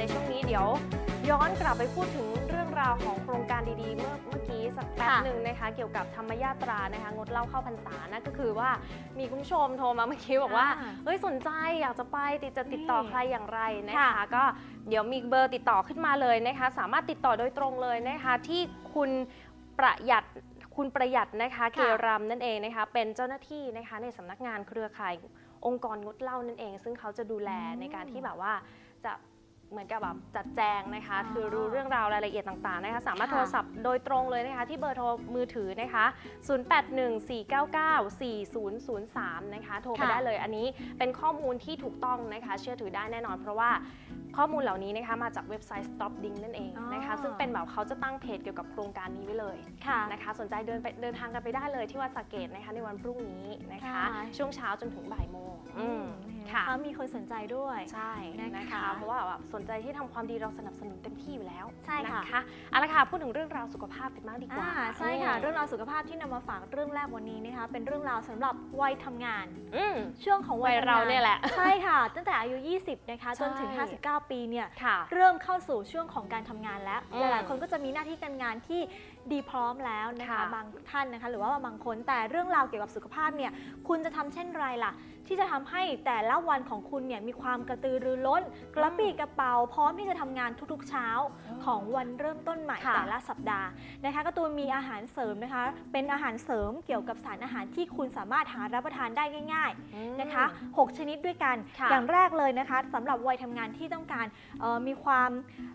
ในช่วงนี้เดี๋ยว ย้อนกลับไปพูดถึงเรื่องราวของโครงการดีๆ เมื่อเมื่อกี้สักแป๊บค่ะหนึ่งนะคะ เกี่ยวกับธรรมยาตรานะคะงดเหล้าเข้าพรรษานะก็คือว่ามีคุณผู้ชมโทรมาเมื่อกี้บอกว่าอ่าเฮ้ยสนใจอยากจะไปติดจะติดต่อนี่ใครอย่างไรนะคะ ค่ะ ก็เดี๋ยวมีเบอร์ติดต่อขึ้นมาเลยนะคะ สามารถติดต่อโดยตรงเลยนะคะ ที่คุณประหยัดคุณประหยัดนะคะเกรัมนั่นเองนะคะ เป็นเจ้าหน้าที่นะคะในสำนักงานเครือข่าย องค์กรงดเหล้านั่นเอง ซึ่งเขาจะดูแลอืมในการที่แบบว่าจะ เหมือนกับแบบจัดแจงนะคะอ๋อคือรู้เรื่องราวรายละเอียดต่างๆนะคะ สามารถค่ะโทรศัพท์โดยตรงเลยนะคะที่เบอร์โทรมือถือนะคะ 0814994003 นะคะ โทรไปค่ะได้เลยอันนี้เป็นข้อมูลที่ถูกต้องนะคะ เชื่อถือได้แน่นอน เพราะว่าข้อมูลเหล่านี้นะคะมาจากเว็บไซต์ Stop Ding นั่นเองนะคะอ๋อซึ่งเป็นแบบเขาจะตั้งเพจเกี่ยวกับโครงการนี้ไว้เลยค่ะนะคะ สนใจเดินไปเดินทางกันไปได้เลยที่วัดสระเกตนะคะในวันพรุ่งนี้นะคะค่ะช่วงเช้าจนถึงบ่ายโมง อืมค่ะเขามีคนสนใจด้วย ใช่นะคะนะคะ เพราะว่าแบบสนใจที่ทำความดีเราสนับสนุนเต็มที่อยู่แล้ว ใช่ค่ะนะคะเอาละค่ะพูดถึงเรื่องราวสุขภาพกันบ้างดีกว่าอ่าใช่ค่ะ เรื่องราวสุขภาพที่นำมาฝากเรื่องแรกวันนี้นะคะ เป็นเรื่องราวสำหรับวัยทำงานอืมช่วงของวัยวัยเราทำงเนี่ยแหละ ใช่ค่ะ ตั้งแต่อายุ 20 นะคะ จนถึงใช่59 ปีเนี่ยค่ะเริ่มเข้าสู่ช่วงของการทำงานแล้วอืหมลายๆคนก็จะมีหน้าที่การงานที่ดีพร้อมแล้วนะคะค่ะ บางท่านนะคะหรือว่าบางคนแต่เรื่องราวเกี่ยวกับสุขภาพเนี่ยคุณจะทำเช่นไรล่ะ ที่จะทำให้แต่ละวันของคุณเนี่ยมีความกระตือรือร้น กระปรี้กระเป๋าพร้อมที่จะทำงานทุกๆเช้า ของวันเริ่มต้นใหม่ค่ะแต่ละสัปดาห์นะคะการะตูนมีอาหารเสริมนะคะ เป็นอาหารเสริมเกี่ยวกับสารอาหารที่คุณสามารถหารับประทานได้ง่ายอืมๆนะคะ 6 ชนิดด้วยกัน ค่ะ อย่างแรกเลยนะคะสำหรับวัยทำงานที่ต้องการเอ่อมีความ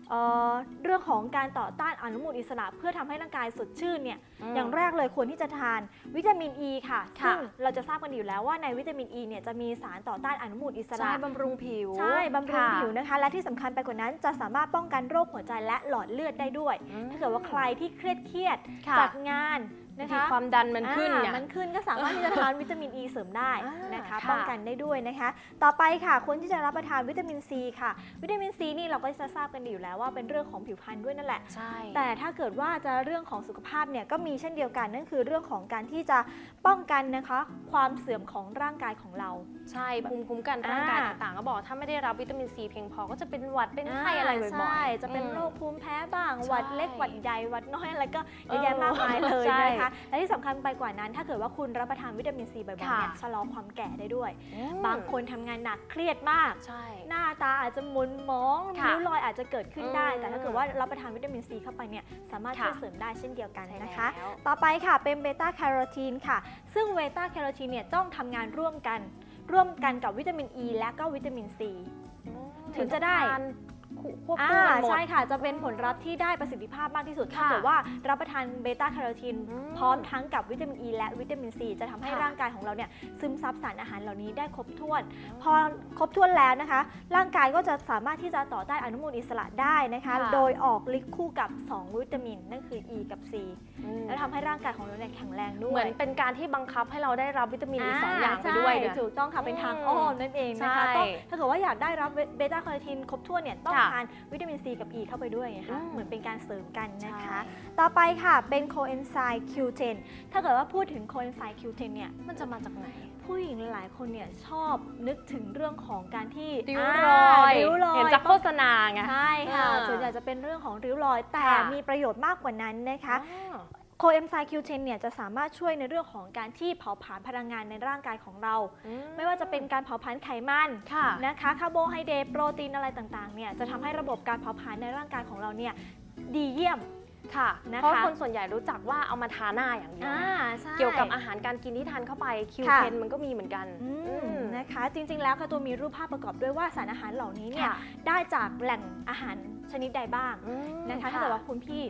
เอ่อเรื่องของการต่อต้านอนุมูลอิสระ เพื่อทำให้ร่างกายสดชื่นเนี่ยมอย่างแรกเลยควรที่จะทานวิตามินอ e ีค่ะค่ะซึ่งเราจะทราบกันอยู่แล้วว่าในวิตามินอ e ีเนี่ยจะมีสารต่อต้านอนุมูลอิสระใช่บำรุงผิว ใช่บำรุงค่ะผิวนะคะ และที่สำคัญไปกว่านั้นจะสามารถป้องกันโรคหัวใจและหลอดเลือดได้ด้วยอืมถ้าเกิดว่าใครที่เครียดเครียดๆค่ะจากงานบาง นะทีคะ ความดันมันขึ้นอ่าเนี่ย มันขึ้นก็สามารถที่จะทานวิตามินอ e ีเสริมได้อ่านนะคะค่ะป้องกันได้ด้วยนะคะ ต่อไปค่ะควรที่จะรับประทานวิตามินซีค่ะ วิตามินซีนี่เราก็จะทราบกันดีอยู่แล้วว่าเป็นเรื่องของผิวพรรณด้วยนั่นแหละ ใช่ แต่ถ้าเกิดว่าจะเรื่องของสุขภาพเนี่ยก็มีเช่นเดียวกันนั่นคือเรื่องของการที่จะป้องกันนะคะ ความเสื่อมของร่างกายของเรา ใช่ภูมิคุ้มกันร่างกายอ่าต่างๆก็บอกถ้าไม่ได้รับวิตามินซีเพียงพอก็จะเป็นหวัดเป็นไข้อะไรบ่อยๆใช่จะเป็นอืมโรคภูมิแพ้บ้างใช่หวัดเล็กหวัดใหญ่หวัดน้อยอะไรก็เยอะแยะเออมากมายเลยใช่นะคะและที่สำคัญไปกว่านั้น ถ้าเกิดว่าคุณรับประทานวิตามินซีบ่อยๆค่ะเนี่ยชะลอความแก่ได้ด้วยอืมบางคนทำงานหนักเครียดมากใช่หน้าตาอาจจะหมุนมองค่ะริ้วรอยอาจจะเกิดขึ้นได้อืมแต่ถ้าเกิดว่ารับประทานวิตามินซีเข้าไปเนี่ยสามารถค่ะช่วยเสริมได้เช่นเดียวกันใช่นะคะแล้วต่อไปค่ะเป็นเบต้าแคโรทีนค่ะ ซึ่งเบต้าแคโรทีนเนี่ยต้องทำงานร่วมกัน ร่วมกันกับวิตามินอ e ีและก็วิตามินซีถึงจะได้ทาน ควบอ่าคู่กันหมด ใช่ค่ะ จะเป็นผลลัพธ์ที่ได้ประสิทธิภาพมากที่สุดถ้าค่ะเกิดว่ารับประทานเบต้าแคโรทีนอืมพร้อมทั้งกับวิตามินอ e ีและวิตามินซีจะทำให้ค่ะ ร่างกายของเราเนี่ยซึมซับสารอาหารเหล่านี้ได้ครบถ้วน พอครบถ้วนแล้วนะคะ ร่างกายก็จะสามารถที่จะต่อต้านอนุมูลอิสระได้นะคะ ค่ะ โดยออกฤทธิ์คู่กับ 2 วิตามิน นั่นคือ E กับ C อืมแล้วทำให้ร่างกายของเราเนี่ยแข็งแรงด้เหวมืยอนเป็นการที่บังคับให้เราได้รับวิตามินอีกสองอย่างไปด้วยใช่เนี่ยถูกต้องค่ะเป็นทางอ้อมนั่นเองนะคะใช่ต้องถ้าเกิดว่าอยากได้รับเบต้าคาโรทีนครบถ้วนเนี่ยต้องค่ะ ทานวิตามินซีกับ E เข้าไปด้วยไงอืคะมเหมือนเป็นการเสริมกันนะคะใช่ต่อไปค่ะเป็นโคเอนไซม์ Q10 ถ้าเกิดว่าพูดถึงโคเอนไซม์ Q10 เนี่ยมันจะมาจากไหนผู้หญิงหลายๆคนเนี่ยชอบนึกถึงเรื่องของการที่ริ้วารอยริ้วรอยเห็นจากโฆษณาไงใช่ค่ะเออส่วนใหญ่จะเป็นเรื่องของริ้วรอยแต่ค่ะมีประโยชน์มากกว่านั้นนะคะอ๋อ โคเอนไซม์ Q10 เนี่ยจะสามารถช่วยในเรื่องของการที่เผาผลาญพลังงานในร่างกายของเราอืไม่ว่าจะเป็นการเผาผลาญไขมันค่ะนะคะคาร์โบไฮเดรตโปรตีนอะไรต่างๆเนี่ยจะทำให้ระบบการเผาผลาญในร่างกายของเราเนี่ยดีเยี่ยมค่ะนะคะเพราะคนส่วนใหญ่รู้จักว่าเอามาทาหน้าอย่างเดียวอ่าใช่เกี่ยวกับอาหารการกินที่ทานเข้าไปคิวค่ะเทนมันก็มีเหมือนกันอือืมม นะคะ จริง ๆ แล้วค่ะตัวมีรูปภาพประกอบด้วยว่าสารอาหารเหล่านี้เนี่ยค่ะได้จากแหล่งอาหารชนิดใดบ้างอืมนะคะถ้าเกิดว่าคุณพี่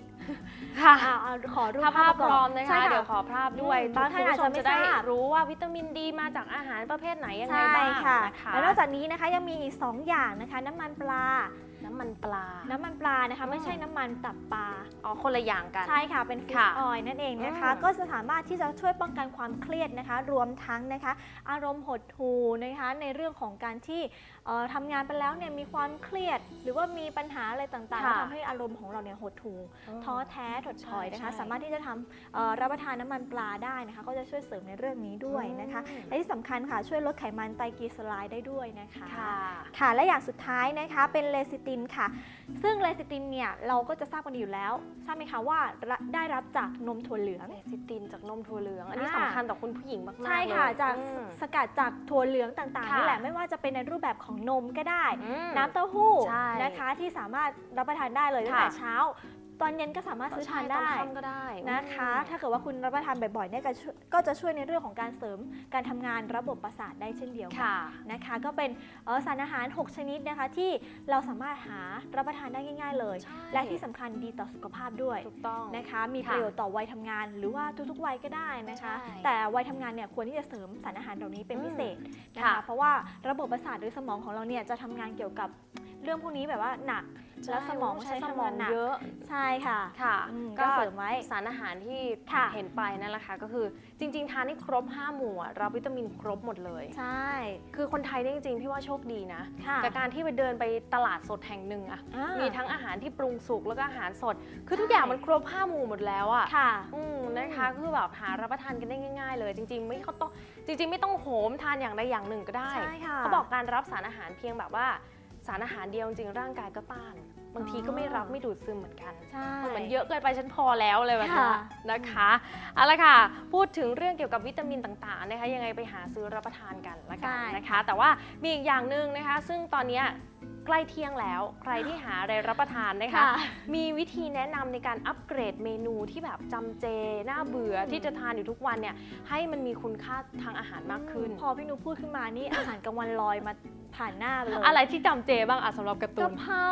ค่ะเอาเอาขอรูปถ้าภาพปพระกร้ออบมนะใช่คะเดี๋ยวขอภาพด้วยอืมบางท่านคุณผู้ชมอาจจะไม่จะได้ทราบรู้ว่าวิตามินดีมาจากอาหารประเภทไหนยังไงใช่บ้างค่ะ นะคะ แล้วนอกจากนี้นะคะยังมีอีก 2 อย่างนะคะ น้ำมันปลา น้ำมันปลา น้ำมันปลานะคะไม่ใช่น้ำมันตับปลา อ๋อคนละอย่างกัน ใช่ค่ะเป็นฟิชค่ะออยล์นั่นเองนะคะอืมก็จะสามารถที่จะช่วยป้องกันความเครียดนะคะ รวมทั้งนะคะ อารมณ์หดหู่นะคะในเรื่องของการที่เอ่อทำงานไปแล้วเนี่ยมีความเครียด หรือว่ามีปัญหาอะไรต่างๆค่ะที่ทำให้อารมณ์ของเราเนี่ยหดหู่ท้อแท้ถดถอยนะคะใช่สามารถที่จะทำเอ่อรับประทานน้ำมันปลาได้นะคะ ก็จะช่วยเสริมในเรื่องนี้ด้วยนะคะอืมและที่สำคัญค่ะช่วยลดไขมันไตรกลีเซอไรด์ได้ด้วยนะคะค่ะค่ะและอย่างสุดท้ายนะคะเป็นเลซิตินค่ะ ซึ่งเลซิตินเนี่ยเราก็จะทราบกันดีอยู่แล้วทราบไหมคะว่าระได้รับจากนมถั่วเหลือง เลซิตินจากนมถั่วเหลือง อันนี้อ่าสำคัญต่อคุณผู้หญิงมากๆใช่ค่ะเลยจากอืมสกัดจากถั่วเหลืองต่างๆค่ะนี่แหละไม่ว่าจะเป็นในรูปแบบของนมก็ได้อืมน้ำเต้าหู้ใช่นะคะที่สามารถรับประทานได้เลยตั้งค่ะแต่เช้า ตอนเย็นก็สามารถซื้อทานใช่ตได้อนค่ำก็ได้นะคะอืมถ้าเกิดว่าคุณรับประทานบ่อยๆเนี่ยก็ช่วยก็จะช่วยในเรื่องของการเสริมการทำงานระบบประสาทได้เช่นเดียวกันค่ะนะคะ ก็เป็นเอ่อสารอาหาร 6 ชนิดนะคะที่เราสามารถหารับประทานได้ง่าย ๆ เลยใช่และที่สำคัญดีต่อสุขภาพด้วยถูกต้องนะคะมีค่ะประโยชน์ต่อวัยทำงาน หรือว่าทุกๆวัยก็ได้นะคะใช่แต่วัยทำงานเนี่ยควรที่จะเสริมสารอาหารเหล่านี้เป็นอืมพิเศษนะค่ะคะเพราะว่าระบบประสาทหรือสมองของเราเนี่ยจะทำงานเกี่ยวกับเรื่องพวกนี้แบบว่าหนัก แล้วสมองใช้ใช้สมองทำงานหนักเยอะใช่ค่ะค่ะอืมก็เสริมไว้สารอาหารที่ค่ะเห็นไปนั่นแหละค่ะก็คือจริง ๆ ทานให้ครบ 5 หมู่อะรับวิตามินครบหมดเลย ใช่ คือคนไทยเนี่ยจริงๆพี่ว่าโชคดีนะค่ะกับการที่ไปเดินไปตลาดสดแห่งหนึ่งอะอ่ามีทั้งอาหารที่ปรุงสุกแล้วก็อาหารสด คือทุกใช่อย่างมันครบ 5 หมู่หมดแล้วอะค่ะอืมนะคะคือแบบหารับประทานกันได้ง่าย ๆ เลย จริง ๆ ไม่เขาต้องจริง ๆ ไม่ต้องโหมทานอย่างใดอย่างหนึ่งก็ได้ใช่ค่ะเขาบอกการรับสารอาหารเพียงแบบว่า สารอาหารเดียวจริงๆร่างกายก็ต้าน บางทีก็ไม่รับไม่ดูดซึมเหมือนกันใช่มันเหมือนเยอะเกินไปฉันพอแล้วเลยแบบนี้ค่ะนะคะเอาละค่ะ พูดถึงเรื่องเกี่ยวกับวิตามินต่างๆนะคะยังไงไปหาซื้อรับประทานกันละกันนะคะ แต่ว่ามีอีกอย่างหนึ่งนะคะ ซึ่งตอนเนี้ย ใกล้เที่ยงแล้ว ใครที่หาอะไรรับประทานนะคะ ค่ะมีวิธีแนะนำในการอัปเกรดเมนูที่แบบจำเจน่าเบื่ออืมที่จะทานอยู่ทุกวันเนี่ยให้มันมีคุณค่าทางอาหารมากขึ้น พอพี่นุพูดขึ้นมานี่ อาหารกลางวันลอยมาผ่านหน้าไปเลยอะไรที่จำเจบ้างอะสำหรับการ์ตูกะน เพรา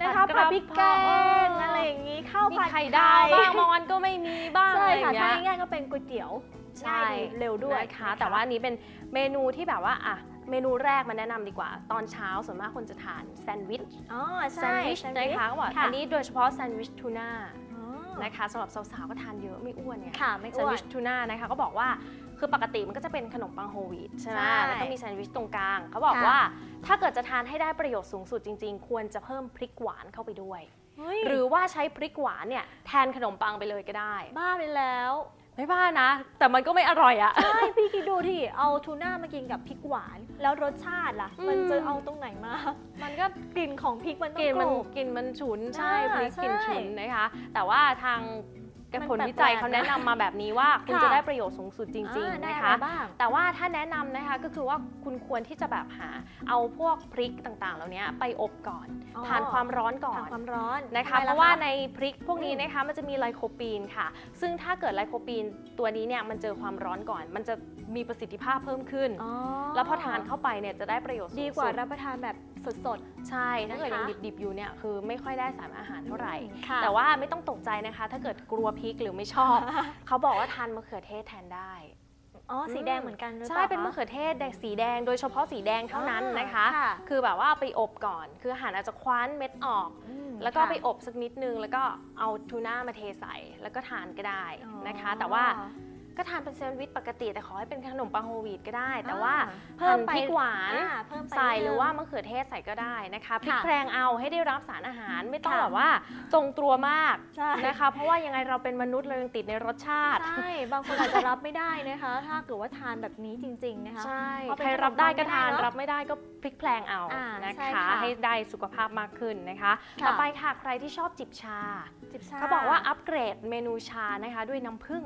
นะคะผัดกะผัดพริกแกเพรางอะไรอย่างนี้ข้าวมีผัดไข่ดาวบ้างบางวันก็ไม่มีบ้างใช่อะไรอค่ะย่างเงี้ถ้าย ง่ายๆก็เป็นก๋วยเตี๋ยวใช่ ง่ายดีเร็วด้วยนะคะแต่ว่าอันนี้เป็นเมนูที่แบบว่าอะ เมนูแรกมาแนะนำดีกว่า ตอนเช้าส่วนมากคนจะทานแซนด์วิชอ๋อแซใช่นด์วิชแซนด์นะคะเขาบอกค่ะอันนี้โดยเฉพาะแซนด์วิชทูน่าอ๋อนะคะสำหรับสาวๆก็ทานเยอะไม่อ้วนเนี่ยค่ะไม่แซนอ้ด์ววินชทูน่านะคะก็บอกว่าคือปกติมันก็จะเป็นขนมปังโฮลวีตใช่ไหมใช่แล้วก็มีแซนด์วิชตรงกลาง เขาบอกค่ะว่าถ้าเกิดจะทานให้ได้ประโยชน์สูงสุดจริง ๆ ควรจะเพิ่มพริกหวานเข้าไปด้วยเฮ้ยหรือว่าใช้พริกหวานเนี่ยแทนขนมปังไปเลยก็ได้ บ้าไปแล้ว ไม่บ้านะ แต่มันก็ไม่อร่อยอะใช่พี่คิดดูที่เอาทูน่ามากินกับพริกหวาน แล้วรสชาติล่ะอืมมันจะเอาตรงไหนมา มันก็กลิ่นของพริกมันต้อกงลิ่นมันโกรธกลิ่นมันฉุนใช่อ่าพริกกลิ่นใช่ฉุนนะคะ แต่ว่าทาง กมันผลวิจัยแปลกๆเขาแนะนำมาแบบนี้ว่าคุณค่ะจะได้ประโยชน์สูงสุดจริงอ่าๆได้นะอไรคะบ้างแต่ว่าถ้าแนะนำนะคะก็คือว่าคุณควรที่จะแบบหาเอาพวกพริกต่างๆ เหล่านี้ไปอบก่อนอ๋อผ่านความร้อนก่อผ่านนความร้อนนะคะทำไมเพล่ราะว่าคในพริกพวกนี้นะคะมันจะมีไลโคปีนค่ะ ซึ่งถ้าเกิดไลโคปีนตัวนี้เนี่ยมันเจอความร้อนก่อน มันจะมีประสิทธิภาพเพิ่มขึ้นอ๋อแล้วพอทานเข้าไปเนี่ยจะได้ประโยชน์สูงดีกว่าสุรับประทานแบบสดใช่ ถ้าเกิดนะคะยังดิบๆอยู่เนี่ยคือไม่ค่อยได้สารอาหารๆเท่าไหร่ค่ะแต่ว่าไม่ต้องตกใจนะคะ ถ้าเกิดกลัวพริกหรือไม่ชอบ เขาบอกว่าทานมะเขือเทศแทนได้อ๋อสีแดงเหมือนกันหรือเปใช่ล่าเป็นมะคะเขือเทศแดงสีแดง โดยเฉพาะสีแดงเท่านั้นนะคะค่ะคือแบบว่าเอาไปอบก่อน คืออาหารอาจจะคว้านเม็ดออกอืมแล้วก็ค่ะไปอบสักนิดนึง แล้วก็เอาทูน่ามาเทใส่แล้วก็ทานก็ได้อ๋อนะคะ แต่ว่า ก็ทานเป็นแซนด์วิชปกติแต่ขอให้เป็นขนมปังโฮลวีตก็ได้ แต่ว่าอ่เพิ่มไปพริกหวานอ่เพิ่มไปใส่นิดนึงหรือว่ามะเขือเทศใส่ก็ได้นะคะพริกค่ะแพรงเอาให้ได้รับสารอาหารไม่ต้องค่ะแบบว่าตรงตัวมากใช่ นะคะ เพราะว่ายังไงเราเป็นมนุษย์เรายังติดในรสชาติ ใช่ บางคนอาจจะรับไม่ได้นะคะ ถ้าเกิดว่าทานแบบนี้จริง ๆ นะคะ ใช่เพราะเป็นใครรับได้ก็ทาน ขนมปังไม่ได้เนอะรับไม่ได้ก็พริกแพลงเอาอ่านะใช่คะ ค่ะให้ได้สุขภาพมากขึ้นนะคะ ค่ะ ต่อไปค่ะใครที่ชอบจิบชา จิบชา เขาบอกว่าอัปเกรดเมนูชานะคะ ด้วยน้ำผึ้ง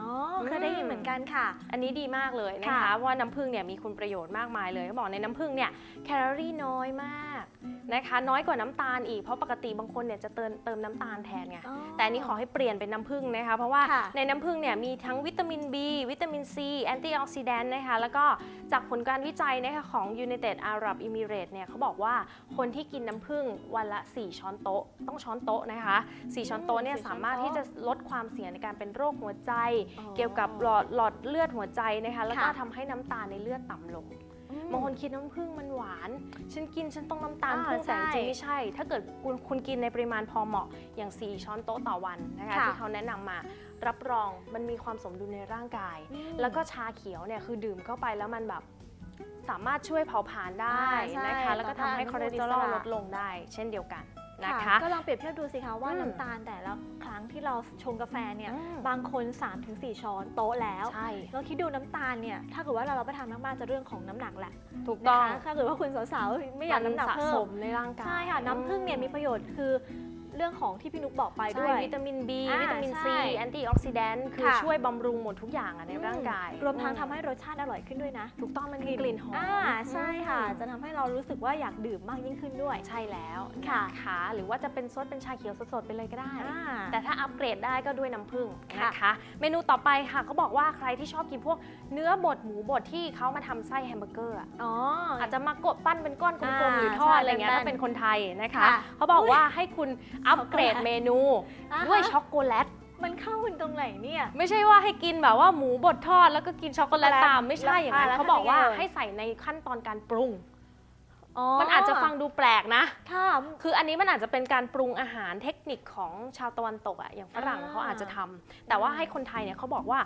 อ๋อเคยได้ยินเหมือนกันค่ะ อันนี้ดีมากเลยนะคะค่ะเพราะว่าน้ำผึ้งเนี่ยมีคุณประโยชน์มากมายเลยเขาบอกในน้ำผึ้งเนี่ยแคลอรี่น้อยมาก นะคะน้อยกว่าน้ำตาลอีกเพราะปกติบางคนเนี่ยจะเติมเติมน้ำตาลแทนไงอ๋อแต่อันนี้ขอให้เปลี่ยนเป็นน้ำผึ้งนะคะเพราะว่าค่ะในน้ำผึ้งเนี่ยมีทั้งวิตามิน B วิตามิน C แอนตี้ออกซิแดนต์นะคะแล้วก็จากผลการวิจัยนะคะของ United Arab Emirates เนี่ยเขาบอกว่าคนที่กินน้ำผึ้งวันละ 4 ช้อนโต๊ะ ต้องช้อนโต๊ะนะคะ 4 ช้อนโต๊ะเนี่ยสี่ช้อนสามารถโต๊ะที่จะลดความเสี่ยงในการเป็นโรคหัวใจอ๋อเกี่ยวกับหลอดหลอดเลือดหัวใจนะคะแล้วก็ค่ะทำให้น้ำตาลในเลือดต่ำลงอืม บางคนคิดน้ำผึ้งมันหวาน ฉันกินฉันต้องน้ำตาลอ่าพุ่งแต่ใช่จริงๆไม่ใช่ ถ้าเกิดคุณคุณกินในปริมาณพอเหมาะอย่าง 4 ช้อนโต๊ะต่อวันนะคะค่ะที่เขาแนะนำมารับรองมันมีความสมดุลในร่างกายอืมแล้วก็ชาเขียวเนี่ยคือดื่มเข้าไปแล้วมันแบบสามารถช่วยเผาผลาญได้อ่าใช่นะคะ แล้วก็ทำให้ต่อคอต้านเลสเตอรอลอนุมูลอิสระลดลงได้ เช่นเดียวกัน นะคะ ก็ลองเปรียบเทียบดูสิคะว่าอืมน้ำตาลแต่ละครั้งที่เราชงกาแฟเนี่ยอืมบางคน 3-4 ช้อนโต๊ะแล้วใช่เราคิดดูน้ำตาลเนี่ยถ้าเกิดว่าเรารับประทานมากๆจะเรื่องของน้ำหนักแหละถูกนะต้องคะถ้าเกิดว่าคุณสาวๆไม่อยากน้ำหนักสะเพิ่สมมในร่างกายใช่ค่ะน้ำผึ้งเนี่ยมีประโยชน์คือเรื่องของที่พี่นุกบอกไปด้วใช่ยวิตามิน B อ่าวิตามินใช่ซีแอนตี้ออกซิแดนต์คือค่ะช่วยบำรุงหมดทุกอย่างอะในร่างกาย รวมทั้งอืทำให้รสชาติอร่อยขึ้นด้วยนะ ถูกต้องมันมีกลิ่นหอมอ่าใช่ค่ะอืมจะทำให้เรารู้สึกว่าอยากดื่มมากยิ่งขึ้นด้วย ใช่แล้วค่ะนะคะหรือว่าจะเป็นซดเป็นชาเขียวสดๆไปเลยก็ได้อ่าแต่ถ้าอัปเกรดได้ก็ด้วยน้ำผึ้งค่ะนะคะ เมนูต่อไปค่ะเขาบอกว่าใครที่ชอบกินพวกเนื้อบดหมูบดที่เขามาทำไส้แฮมเบอร์เกอร์อะอ๋ออาจจะมากดปั้นเป็นก้อนกลมๆอ่าหรือทอดใช่อะไรเงี้ยแบนๆถ้าเป็นคนไทยนะคะค่ะเขาบอกว่าให้คุณอัปเกรดช็อกโกแลตเมนู อ่าฮะ ด้วยช็อกโกแลต มันเข้ากันตรงไหนเนี่ย ไม่ใช่ว่าให้กินแบบว่าหมูบดทอดแล้วก็กินช็อกโกแลตช็อกโกแลตตามไม่ใช่อย่างนั้นแล้วเขาบอกว่าทำยังไงเอ่ย ให้ใส่ในขั้นตอนการปรุง มันอาจจะฟังดูแปลกนะ ค่ะ คืออันนี้มันอาจจะเป็นการปรุงอาหารเทคนิคของชาวตะวันตกอะอย่างฝรั่งอ่า เขาอาจจะทำแต่ว่าให้คนไทยเนี่ยเขาบอกว่า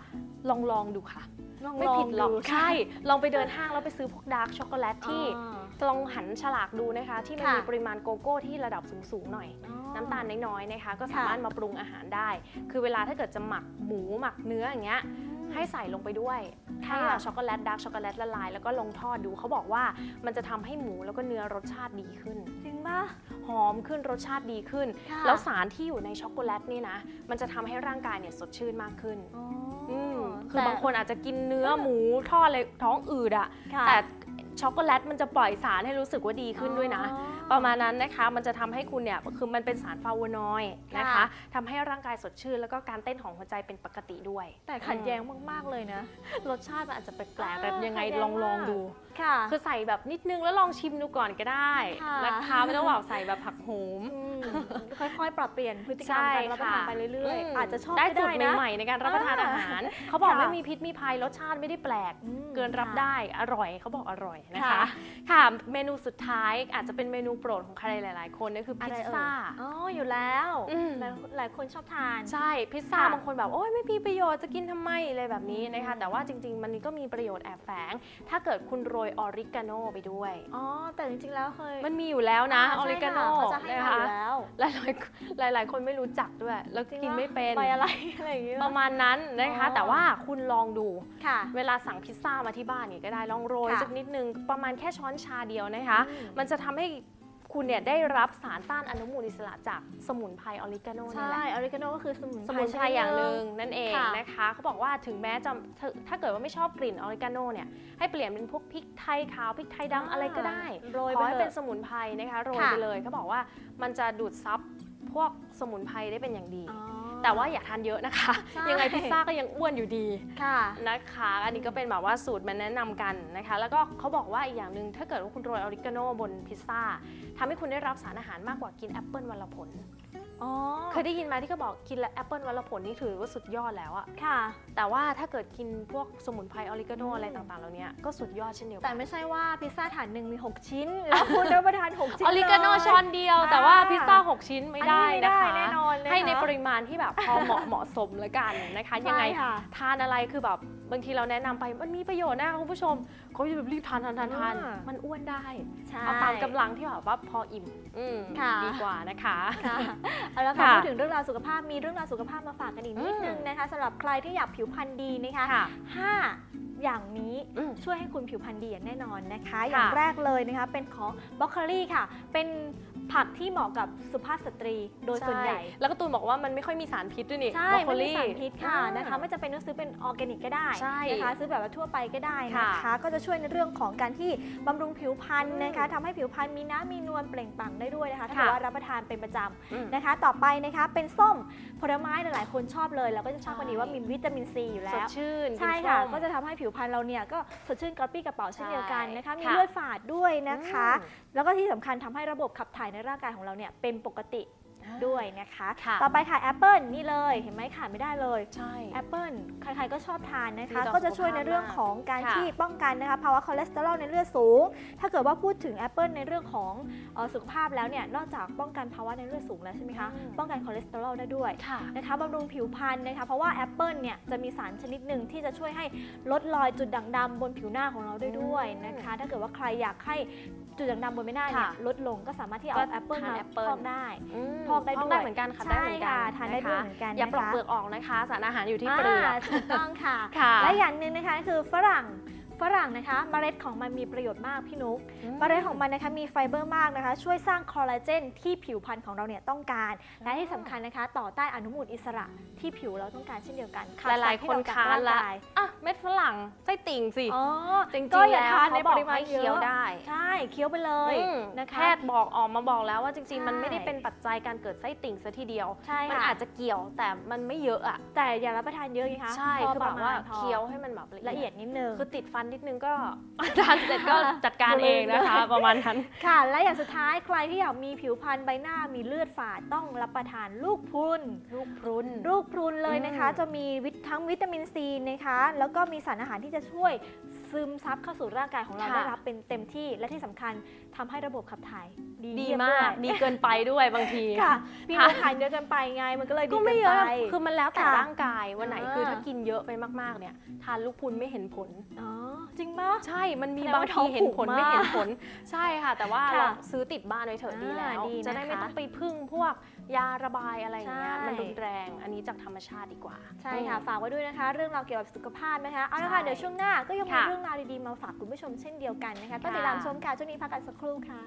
ลองลองดูค่ะ ลองไม่ผิดหรอกดูใช่ ลองไปเดินห้างแล้วไปซื้อพวกดาร์กช็อกโกแลตที่อ่า ลองหันฉลากดูนะคะ ที่มันค่ะมีปริมาณโกโก้ที่ระดับสูงๆหน่อยอ๋อน้ำตาลน้อยๆนะคะ ก็ค่ะสามารถมาปรุงอาหารได้ คือเวลาถ้าเกิดจะหมักหมูหมักเนื้ออย่างเงี้ยให้ใส่ลงไปด้วยค่ะให้แบบช็อกโกแลตดาร์กช็อกโกแลตละลาย แล้วก็ลงทอดดูเขาบอกว่ามันจะทำให้หมูแล้วก็เนื้อรสชาติดีขึ้น จริงป่ะหอมขึ้นรสชาติดีขึ้นค่ะแล้วสารที่อยู่ในช็อกโกแลตนี่นะ มันจะทำให้ร่างกายเนี่ยสดชื่นมากขึ้นอ๋อออืมคือบางคนอาจจะกินเนื้อเออหมูทอดเลยท้องอืดอะค่ะแต่ ช็อกโกแลตมันจะปล่อยสารให้รู้สึกว่าดีขึ้นด้วยนะอ๋อประมาณนั้นนะคะมันจะทำให้คุณเนี่ยคือมันเป็นสารฟลาโวนอยด์นะคะค่ะทำให้ร่างกายสดชื่น แล้วก็การเต้นของหัวใจเป็นปกติด้วย แต่ขัดแย้งมากๆเลยนะ รสชาติมันอาจจะแปลกๆอ่าแต่ยังไงขัดแย้งลองลองมากดูค่ะคือใส่แบบนิดนึงแล้วลองชิมดูก่อนก็ได้ค่ะนะคะไม่ต้องแบบใส่แบบผักโหมม ค่อยๆ ปรับเปลี่ยนพฤติกรรมใช่การรับประทานค่ะไปเรื่อยมๆอาจจะชอบได้ก็สูตได้รนะใหม่ๆในการรับประทานอ่าอาหาร เขาบอกค่ะไม่มีพิษมีภัยรสชาติไม่ได้แปลกอืมเกินรับค่ะได้อร่อยเขาบอกอร่อยนะคะค่ะค่ะเมนูสุดท้ายอาจจะเป็นเมนูโปรดของใครหลาย ๆ คนนั่นคืออะพิซไรเอ่ยซ่าอ๋ออยู่แล้วอืมหลายหลายคนชอบทาน ใช่พิซซ่าค่ะบางคนแบบโอ้ยไม่มีประโยชน์จะกินทำไมอะไรแบบนี้นะคะอืมแต่ว่าจริง ๆ มันก็มีประโยชน์แอบแฝง ถ้าเกิดคุณโรยออริกาโนไปด้วยอ๋อแต่จริงๆแล้วเคยมันมีอยู่แล้วนะอาอริกาโนใช่ค่ะเขาจะให้นะมาอคะยู่แล้วหลายๆหลายหลาย ๆ คนไม่รู้จักด้วย แล้วจริงกินหไม่เป็น ใบอะไรอะไรอย่างเงี้ย ประมาณนั้นนะคะ อ๋อ แต่ว่าคุณลองดู ค่ะ เวลาสั่งพิซซ่ามาที่บ้านเนี่ยก็ได้ลองโรยค่ะสักนิดนึงประมาณแค่ช้อนชาเดียวนะคะ อืม มันจะทำให้ คุณเนี่ยได้รับสารต้านอนุมูลอิสระจากสมุนไพรออริกาโนนี่ใช่แหละ ออริกาโนก็คือสมุนสมุนไพรอย่างหนึ่งนั่นเองค่ะ นะคะเขาบอกว่าถึงแม้จะถ้าถ้าเกิดว่าไม่ชอบกลิ่นออริกาโนเนี่ยให้เปลี่ยนเป็นพวกพริกไทยขาวพริกไทยดำอะไรก็ได้ โรยขไปอให้เถเป็นอะสมุนไพรนะคะโรยค่ะ ไปเลยเขาบอกว่ามันจะดูดซับพวกสมุนไพรได้เป็นอย่างดี อ๋อ แต่ว่าอย่าทานเยอะนะคะ ใช่ ยังไงพิซซ่าก็ยังอ้วนอยู่ดีค่ะ นะคะ อันนี้ก็เป็นแบบว่าสูตรมาแนะนำกันนะคะ แล้วก็เขาบอกว่าอีกอย่างหนึ่งถ้าเกิดว่าคุณโรยออริกาโนบนพิซซ่าทำให้คุณได้รับสารอาหารมากกว่ากินแอปเปิลวันละผลอ๋อ เคยได้ยินไหมที่เขาบอกกินแอปเปิลวันละผลนี่ถือว่าสุดยอดแล้วอะค่ะ แต่ว่าถ้าเกิดกินพวกสมุนไพรออริกาโนอืมอะไรต่างๆเหล่านี้ก็สุดยอดเช่นเดียวแต่กันไม่ใช่ว่าพิซซ่าถาดหนึ่งมี 6 ชิ้น แล้วคุณรับประทาน 6 ชิ้นออริกาโนเลยช้อนเดียว แต่ว่าพิซซ่า 6 ชิ้นไม่ได้อันนี้ไม่นะได้คะแน่นอนเลยให้ในค่ะปริมาณที่แบบพอเหมาะเหมาะสมแล้วกันนะคะ ยังไงใช่ค่ะทานอะไรคือแบบ บางทีเราแนะนำไปมันมีประโยชน์นะคะคุณผู้ชมเขาจะแบบรีบทานทานทานทานอ่ามั มันอ้วนได้ใช่ เอาตามกำลังที่แบบว่าพออิ่มอืมค่ะ ดีกว่านะคะ ค่ะเอาละค่ะค่ะพูดถึงเรื่องราวสุขภาพมีเรื่องราวสุขภาพมาฝากกันอีกนิดอืม นึงนะคะสำหรับใครที่อยากผิวพรรณดีนะคะค่ะ ห้าอย่างนี้อืม ช่วยให้คุณผิวพรรณดีอย่างแน่นอนนะคะค่ะอย่างแรกเลยนะคะเป็นของบรอกโคลีค่ะ เป็น ผักที่เหมาะกับสุภาพสตรีโดยส่วนใหญ่ แล้วก็ตูนบอกว่ามันไม่ค่อยมีสารพิษด้วยนี่ใช่บรอกโคไม่มีลีสารพิษค่ะอ่านะคะไม่จำเป็นต้องซื้อเป็นออร์แกนิกก็ได้ใช่นะคะซื้อแบบว่าทั่วไปก็ได้นะคะค่ะก็จะช่วยในเรื่องของการที่บำรุงผิวพรรณนะคะทำให้ผิวพรรณมีน้ำมีนวลเปล่งปลั่งได้ด้วยนะคะถ้าเกิดค่ะว่ารับประทานเป็นประจำอืมนะคะ ต่อไปนะคะเป็นส้มผลไม้หลายๆคนชอบเลยแล้วก็จะทราบใช่กันดีว่ามีวิตามินซีอยู่สแล้ดวชื่นใช่กินค่ะส้มก็จะทำให้ผิวพรรณเราเนี่ยก็สดชื่นกระปรี้กระเป๋าเช่นเดียวกันนะคะมีค่ะเลือดฝาดด้วยนะคะอืมแล้วก็ที่สำคัญทำให้ระบบขับถ่ายในร่างกายของเราเนี่ยเป็นปกติด้วยนะคะค่ะต่อไปค่ะแอปเปิลนี่เลยเห็นไหมขาดไม่ได้เลยใช่แอปเปิลใครๆก็ชอบทานนะคะดีต่อก็จะช่วยในสุขภาพเรื่องของการค่ะที่ป้องกันนะคะภาวะคอเลสเตอรอลในเลือดสูง ถ้าเกิดว่าพูดถึงแอปเปิลในเรื่องของเอ่อสุขภาพแล้วเนี่ยนอกจากป้องกันภาวะในเลือดสูงแล้วใช่ไหมคะอืมป้องกันคอเลสเตอรอลได้ด้วยค่ะนะคะบำรุงผิวพรรณนะคะเพราะว่าแอปเปิลเนี่ยจะมีสารชนิดหนึ่งที่จะช่วยให้ลดรอยจุดด่างดำบนผิวหน้าของเราได้ด้วยนะคะ ถ้าเกิดว่าใครอยากให้ จุดด่างดำบนใบหน้าเนี่ยค่ะลดลงก็สามารถที่เอาก็แอปเปิลทานมาแอปเปิ้ล พอกได้อืมพอกได้ด้วยเหมือนกันค่ะได้เหมือนกัใช่นค่ะทานได้ด้วยเหมือนกันอย่าปลอกนะคะเปลือกออกนะคะ สารอาหารอยู่ที่เปลือกาถูกต้องค่ะ ค่ะ และอย่างหนึ่งนะคะคือฝรั่ง ฝรั่งนะคะเมล็ดของมันมีประโยชน์มากพี่นุ๊กเมล็ดของมันนะคะมีไฟเบอร์มากนะคะ ช่วยสร้างคอลลาเจนที่ผิวพรรณของเราเนี่ยต้องการ และที่สำคัญนะคะ ต่อต้านอนุมูลอิสระที่ผิวเราต้องการเช่นเดียวกันขับหลายๆสรคนพิษออกจากค้านร่งละกายอะเม็ดฝรั่งไส้ติ่งสิอ๋อจริงก็ๆอย่าแล้วทานในเขาบปอกริมาณให้เยอะเคี้ยวได้ ใช่เคี้ยวไปเลยอืมนะคะแพทย์บอกออกมาบอกแล้วว่าจริง ๆ มันใช่ไม่ได้เป็นปัจจัยการเกิดไส้ติ่งซะทีเดียวใช่มันค่ะอาจจะเกี่ยวแต่มันไม่เยอะอะแต่อย่ารับประทานเยอะไงคะใช่พคือปแบระบมว่าณพอเคี้ยวให้มันแบบละเอียดนิดนึงคือติดฟันนิดนึงก็ทานเสร็จก็จัดการเองนะคะ ประมาณนั้นค่ะ และอย่างสุดท้ายใครที่อยากมีผิวพรรณใบหน้ามีเลือดฝาดต้องรับประทานลูกพรุนลูกพรุนลูกพรุนเลยนะคะอืมจะมีวิตทั้งวิตามินซีนะคะ แล้วก็มีสารอาหารที่จะช่วยซึมซับเข้าสู่ร่างกายของเราค่ะได้รับเป็นเต็มที่และที่สำคัญ ทำให้ระบบขับถ่ายดีดีเยี่ยมากด้วยดีเกินไปด้วยบางทีค่ะพี่ค่ะนุ๊กทานเยอะเกินไปไงมันก็เลยดีก็เกิไม่นเยอะไปคือมันแล้วแต่ค่ะร่างกายวันไหนอ่าคือถ้ากินเยอะไปมากๆเนี่ย ทานลูกพรุนไม่เห็นผลอ๋อจริงปะใช่มันมีแสดงบางว่าท้อทีงเห็นผลผูกไม่เห็นมากผล ใช่ค่ะ แต่ว่าค่ะเราซื้อติดบ้านไว้เถอะดีแล้วอ่าดีจะได้ไม่นะคะต้องไปพึ่งพวก ยาระบายอะไรอย่างเงี้ยใช่ มันรุนแรงอันนี้จากธรรมชาติดีกว่า ใช่ค่ะอืมฝากไว้ด้วยนะคะ เรื่องราวเกี่ยวกับสุขภาพนะคะเอาละใช่ค่ะเดี๋ยวช่วงหน้าก็ยังมีค่ะเรื่องราวดีๆมาฝากคุณผู้ชมเช่นเดียวกันนะคะก็ค่ะติดตามชมค่ะช่วงนี้พักกันสักครู่ค่ะ